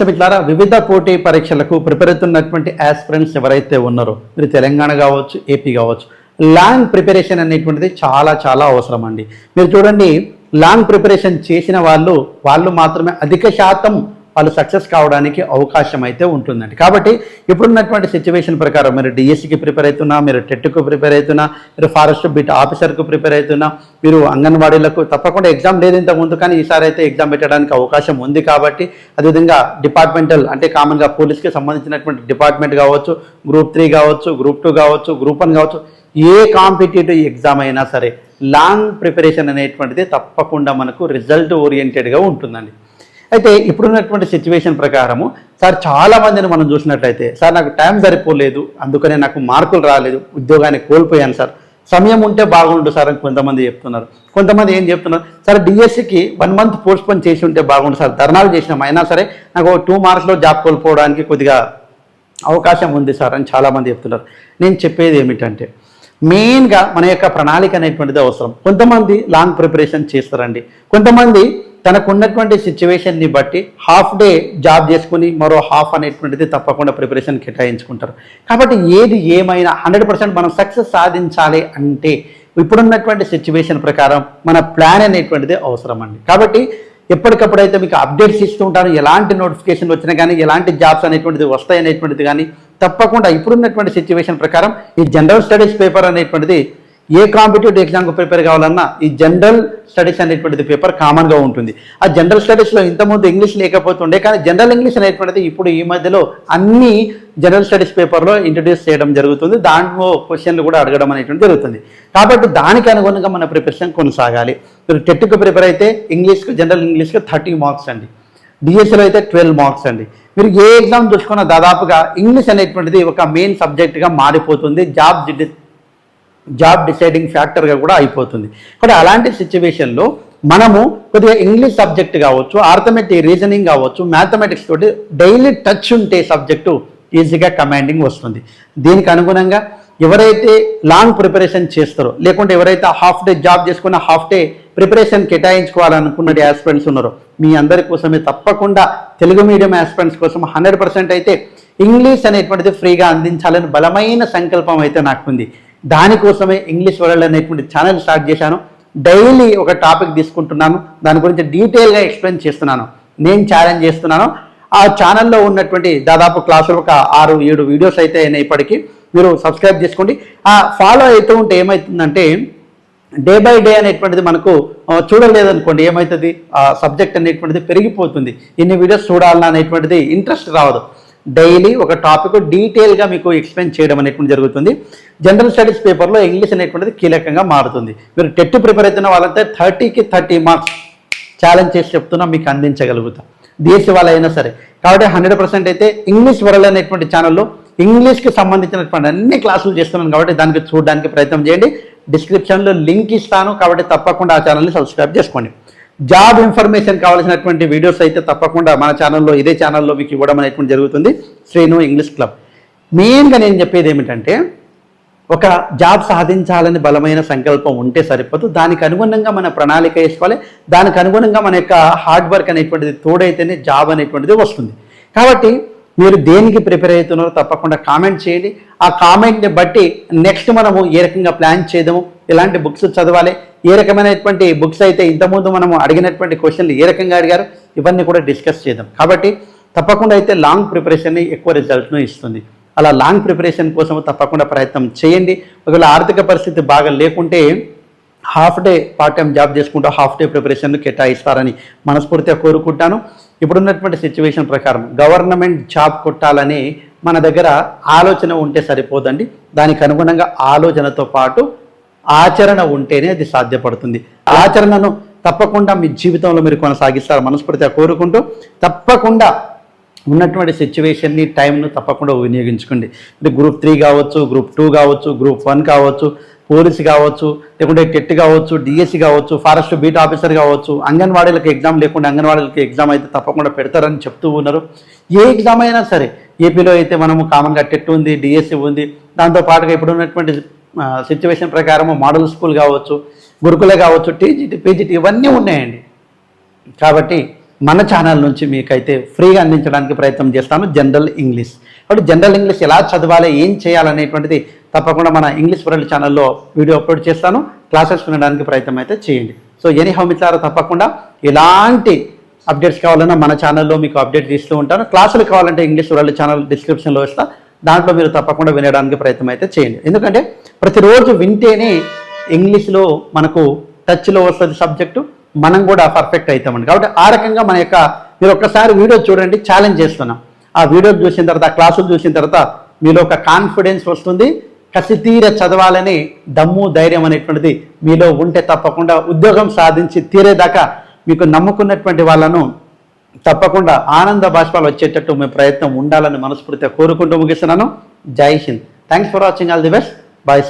నమస్తే వివిధ పోటీ పరీక్షలకు ప్రిపేర్ అవుతున్నటువంటి ఆస్పిరెంట్స్ ఎవరైతే ఉన్నారో మీరు తెలంగాణ కావచ్చు ఏపీ కావచ్చు లాంగ్ ప్రిపరేషన్ అనేటువంటిది చాలా చాలా అవసరం అండి. మీరు చూడండి లాంగ్ ప్రిపరేషన్ చేసిన వాళ్ళు వాళ్ళు మాత్రమే అధిక శాతం వాళ్ళు సక్సెస్ కావడానికి అవకాశం అయితే ఉంటుందండి. కాబట్టి ఇప్పుడున్నటువంటి సిచ్యువేషన్ ప్రకారం మీరు డిఎస్సికి ప్రిపేర్ అవుతున్నా మీరు టెట్కు ప్రిపేర్ అవుతున్నా మీరు ఫారెస్ట్ బిట్ ఆఫీసర్కు ప్రిపేర్ అవుతున్నా మీరు అంగన్వాడీలకు తప్పకుండా ఎగ్జామ్ లేదు ఇంతకుముందు కానీ ఈసారి అయితే ఎగ్జామ్ పెట్టడానికి అవకాశం ఉంది కాబట్టి అదేవిధంగా డిపార్ట్మెంటల్ అంటే కామన్గా పోలీస్కి సంబంధించినటువంటి డిపార్ట్మెంట్ కావచ్చు గ్రూప్ త్రీ కావచ్చు గ్రూప్ టూ కావచ్చు గ్రూప్ వన్ కావచ్చు ఏ కాంపిటేటివ్ ఎగ్జామ్ అయినా సరే లాంగ్ ప్రిపరేషన్ అనేటువంటిది తప్పకుండా మనకు రిజల్ట్ ఓరియంటెడ్గా ఉంటుందండి. అయితే ఇప్పుడున్నటువంటి సిచ్యువేషన్ ప్రకారము సార్ చాలా మందిని మనం చూసినట్లయితే సార్ నాకు టైం సరిపోలేదు అందుకనే నాకు మార్కులు రాలేదు ఉద్యోగాన్ని కోల్పోయాను సార్. సమయం ఉంటే బాగుండు సార్ అని కొంతమంది చెప్తున్నారు. కొంతమంది ఏం చెప్తున్నారు? సార్ డిఎస్సికి వన్ మంత్ పోస్ట్పోన్ చేసి ఉంటే బాగుండు సార్. ధర్నాలు చేసినాం అయినా సరే నాకు టూ మార్క్స్లో జాబ్ కోల్పోవడానికి కొద్దిగా అవకాశం ఉంది సార్ అని చాలామంది చెప్తున్నారు. నేను చెప్పేది ఏమిటంటే మెయిన్గా మన యొక్క ప్రణాళిక అనేటువంటిది అవసరం. కొంతమంది లాంగ్ ప్రిపరేషన్ చేస్తారండి. కొంతమంది తనకున్నటువంటి సిచ్యువేషన్ని బట్టి హాఫ్ డే జాబ్ చేసుకుని మరో హాఫ్ అనేటువంటిది తప్పకుండా ప్రిపరేషన్ కేటాయించుకుంటారు. కాబట్టి ఏది ఏమైనా హండ్రెడ్ పర్సెంట్ మనం సక్సెస్ సాధించాలి అంటే ఇప్పుడున్నటువంటి సిచ్యువేషన్ ప్రకారం మన ప్లాన్ అనేటువంటిది అవసరం అండి. కాబట్టి ఎప్పటికప్పుడైతే మీకు అప్డేట్స్ ఇస్తూ ఉంటారు ఎలాంటి నోటిఫికేషన్ వచ్చినా కానీ ఎలాంటి జాబ్స్ అనేటువంటిది వస్తాయి అనేటువంటిది కానీ తప్పకుండా ఇప్పుడున్నటువంటి సిచ్యువేషన్ ప్రకారం ఈ జనరల్ స్టడీస్ పేపర్ అనేటువంటిది ఏ కాంపిటేటివ్ ఎగ్జామ్కి ప్రిపేర్ కావాలన్నా ఈ జనరల్ స్టడీస్ అనేటువంటిది పేపర్ కామన్గా ఉంటుంది. ఆ జనరల్ స్టడీస్లో ఇంతకుముందు ఇంగ్లీష్ లేకపోతుండే కానీ జనరల్ ఇంగ్లీష్ అనేటువంటిది ఇప్పుడు ఈ మధ్యలో అన్ని జనరల్ స్టడీస్ పేపర్లో ఇంట్రడ్యూస్ చేయడం జరుగుతుంది. దాంట్లో క్వశ్చన్లు కూడా అడగడం అనేటువంటి జరుగుతుంది. కాబట్టి దానికి అనుగుణంగా మన ప్రిపరేషన్ కొనసాగాలి. మీరు టెట్కి ప్రిపేర్ అయితే ఇంగ్లీష్కి జనరల్ ఇంగ్లీష్కి థర్టీ మార్క్స్ అండి. డిఎస్సిలో అయితే ట్వెల్వ్ మార్క్స్ అండి. మీరు ఏ ఎగ్జామ్ చూసుకున్నా దాదాపుగా ఇంగ్లీష్ అనేటువంటిది ఒక మెయిన్ సబ్జెక్ట్గా మారిపోతుంది. జాబ్ జాబ్ డిసైడింగ్ ఫ్యాక్టర్గా కూడా అయిపోతుంది. కాబట్టి అలాంటి సిచ్యువేషన్లో మనము కొద్దిగా ఇంగ్లీష్ సబ్జెక్ట్ కావచ్చు ఆర్థమెటిక్ రీజనింగ్ కావచ్చు మ్యాథమెటిక్స్ తోటి డైలీ టచ్ ఉంటే సబ్జెక్టు ఈజీగా కమాండింగ్ వస్తుంది. దీనికి అనుగుణంగా ఎవరైతే లాంగ్ ప్రిపరేషన్ చేస్తారో లేకుంటే ఎవరైతే హాఫ్ డే జాబ్ చేసుకున్న హాఫ్ డే ప్రిపరేషన్ కేటాయించుకోవాలనుకున్న యాస్పిరెంట్స్ ఉన్నారో మీ అందరి కోసమే తప్పకుండా తెలుగు మీడియం యాస్పిరెంట్స్ కోసం హండ్రెడ్ పర్సెంట్ అయితే ఇంగ్లీష్ అనేటువంటిది ఫ్రీగా అందించాలని బలమైన సంకల్పం అయితే నాకుంది. దానికోసమే ఇంగ్లీష్ వరల్డ్ అనేటువంటి ఛానల్ స్టార్ట్ చేశాను. డైలీ ఒక టాపిక్ తీసుకుంటున్నాను. దాని గురించి డీటెయిల్గా ఎక్స్ప్లెయిన్ చేస్తున్నాను. నేను ఛాలెంజ్ చేస్తున్నాను. ఆ ఛానల్లో ఉన్నటువంటి దాదాపు క్లాసులు ఒక ఆరు ఏడు వీడియోస్ అయితే అయినాయి ఇప్పటికీ. మీరు సబ్స్క్రైబ్ చేసుకోండి. ఆ ఫాలో అవుతూ ఉంటే ఏమవుతుందంటే డే బై డే అనేటువంటిది మనకు చూడలేదనుకోండి. ఏమవుతుంది ఆ సబ్జెక్ట్ అనేటువంటిది పెరిగిపోతుంది. ఇన్ని వీడియోస్ చూడాలన్నా అనేటువంటిది ఇంట్రెస్ట్ రావదు. డైలీ ఒక టాపిక్ డీటెయిల్గా మీకు ఎక్స్ప్లెయిన్ చేయడం అనేటువంటి జరుగుతుంది. జనరల్ స్టడీస్ పేపర్లో ఇంగ్లీష్ అనేటువంటిది కీలకంగా మారుతుంది. మీరు టెట్ ప్రిపేర్ అవుతున్న వాళ్ళంటే థర్టీకి థర్టీ మార్క్స్ ఛాలెంజ్ చేసి చెప్తున్నా మీకు అందించగలుగుతా. దేశ వాళ్ళైనా సరే. కాబట్టి హండ్రెడ్ పర్సెంట్ అయితే ఇంగ్లీష్ వరల్డ్ అనేటువంటి ఛానల్లో ఇంగ్లీష్కి సంబంధించినటువంటి అన్ని క్లాసులు చేస్తున్నాను కాబట్టి దానికి చూడడానికి ప్రయత్నం చేయండి. డిస్క్రిప్షన్లో లింక్ ఇస్తాను కాబట్టి తప్పకుండా ఆ ఛానల్ని సబ్స్క్రైబ్ చేసుకోండి. జాబ్ ఇన్ఫర్మేషన్ కావాల్సినటువంటి వీడియోస్ అయితే తప్పకుండా మన ఛానల్లో ఇదే ఛానల్లో మీకు ఇవ్వడం అనేటువంటి జరుగుతుంది. Srinu English club. మెయిన్గా నేను చెప్పేది ఏమిటంటే ఒక జాబ్ సాధించాలని బలమైన సంకల్పం ఉంటే సరిపోదు. దానికి అనుగుణంగా మన ప్రణాళిక వేసుకోవాలి. దానికి అనుగుణంగా మన యొక్క హార్డ్ వర్క్ అనేటువంటిది తోడైతేనే జాబ్ అనేటువంటిది వస్తుంది. కాబట్టి మీరు దేనికి ప్రిపేర్ అవుతున్నారో తప్పకుండా కామెంట్ చేయండి. ఆ కామెంట్ని బట్టి నెక్స్ట్ మనము ఏ రకంగా ప్లాన్ చేద్దాము ఎలాంటి బుక్స్ చదవాలి ఏ రకమైనటువంటి బుక్స్ అయితే ఇంతకుముందు మనము అడిగినటువంటి క్వశ్చన్లు ఏ రకంగా అడిగారు ఇవన్నీ కూడా డిస్కస్ చేద్దాం. కాబట్టి తప్పకుండా అయితే లాంగ్ ప్రిపరేషన్ని ఎక్కువ రిజల్ట్ను ఇస్తుంది. అలా లాంగ్ ప్రిపరేషన్ కోసం తప్పకుండా ప్రయత్నం చేయండి. ఒకవేళ ఆర్థిక పరిస్థితి బాగా లేకుంటే half day part time job చేసుకుంటూ హాఫ్ డే ప్రిపరేషన్ను కేటాయిస్తారని మనస్ఫూర్తిగా కోరుకుంటాను. ఇప్పుడున్నటువంటి సిచ్యువేషన్ ప్రకారం గవర్నమెంట్ జాబ్ కొట్టాలని మన దగ్గర ఆలోచన ఉంటే సరిపోదండి. దానికి అనుగుణంగా ఆలోచనతో పాటు ఆచరణ ఉంటేనే అది సాధ్యపడుతుంది. ఆచరణను తప్పకుండా మీ జీవితంలో మీరు కొనసాగిస్తారు మనస్ఫూర్తిగా కోరుకుంటూ తప్పకుండా ఉన్నటువంటి సిచ్యువేషన్ని టైంను తప్పకుండా వినియోగించుకోండి. అంటే గ్రూప్ త్రీ కావచ్చు గ్రూప్ టూ కావచ్చు గ్రూప్ వన్ కావచ్చు పోలీస్ కావచ్చు లేకుంటే టెట్ కావచ్చు డిఎస్సి కావచ్చు ఫారెస్ట్ బీట్ ఆఫీసర్ కావచ్చు అంగన్వాడీలకు ఎగ్జామ్ లేకుండా అంగన్వాడీలకు ఎగ్జామ్ అయితే తప్పకుండా పెడతారని చెప్తూ ఉన్నారు. ఏ ఎగ్జామ్ అయినా సరే ఏపీలో అయితే మనము కామన్గా టెట్ ఉంది డిఎస్సి ఉంది దాంతో పాటుగా ఇప్పుడు ఉన్నటువంటి సిచ్యువేషన్ ప్రకారము మోడల్ స్కూల్ కావచ్చు గురుకులే కావచ్చు టీజీటీ పీజీటీ ఇవన్నీ ఉన్నాయండి. కాబట్టి మన ఛానల్ నుంచి మీకైతే ఫ్రీగా అందించడానికి ప్రయత్నం చేస్తాను జనరల్ ఇంగ్లీష్. కాబట్టి జనరల్ ఇంగ్లీష్ ఎలా చదవాలి ఏం చేయాలనేటువంటిది తప్పకుండా మన ఇంగ్లీష్ వరల్డ్ ఛానల్లో వీడియో అప్లోడ్ చేస్తాను. క్లాసెస్ వినడానికి ప్రయత్నం అయితే చేయండి. సో ఎనీ హౌ మిత్రాలు తప్పకుండా ఎలాంటి అప్డేట్స్ కావాలన్నా మన ఛానల్లో మీకు అప్డేట్ తీస్తూ ఉంటాను. క్లాసులు కావాలంటే ఇంగ్లీష్ వరల్డ్ ఛానల్ డిస్క్రిప్షన్లో ఇస్తా. దాంట్లో మీరు తప్పకుండా వినడానికి ప్రయత్నం అయితే చేయండి. ఎందుకంటే ప్రతిరోజు వింటేనే ఇంగ్లీష్లో మనకు టచ్లో వస్తుంది సబ్జెక్టు. మనం కూడా పర్ఫెక్ట్ అవుతామండి. కాబట్టి ఆ రకంగా మన యొక్క మీరు ఒక్కసారి వీడియో చూడండి ఛాలెంజ్ చేస్తున్నాం. ఆ వీడియో చూసిన తర్వాత ఆ క్లాసులు చూసిన తర్వాత మీలో ఒక కాన్ఫిడెన్స్ వస్తుంది. కసితీర చదవాలని దమ్ము ధైర్యం అనేటువంటిది మీలో ఉంటే తప్పకుండా ఉద్యోగం సాధించి తీరేదాకా మీకు నమ్ముకున్నటువంటి వాళ్ళను తప్పకుండా ఆనంద బాష్పాలు వచ్చేటట్టు మీ ప్రయత్నం ఉండాలని మనస్ఫూర్తిగా కోరుకుంటూ ముగిస్తున్నాను. Jai Hind. Thanks for watching all the best bye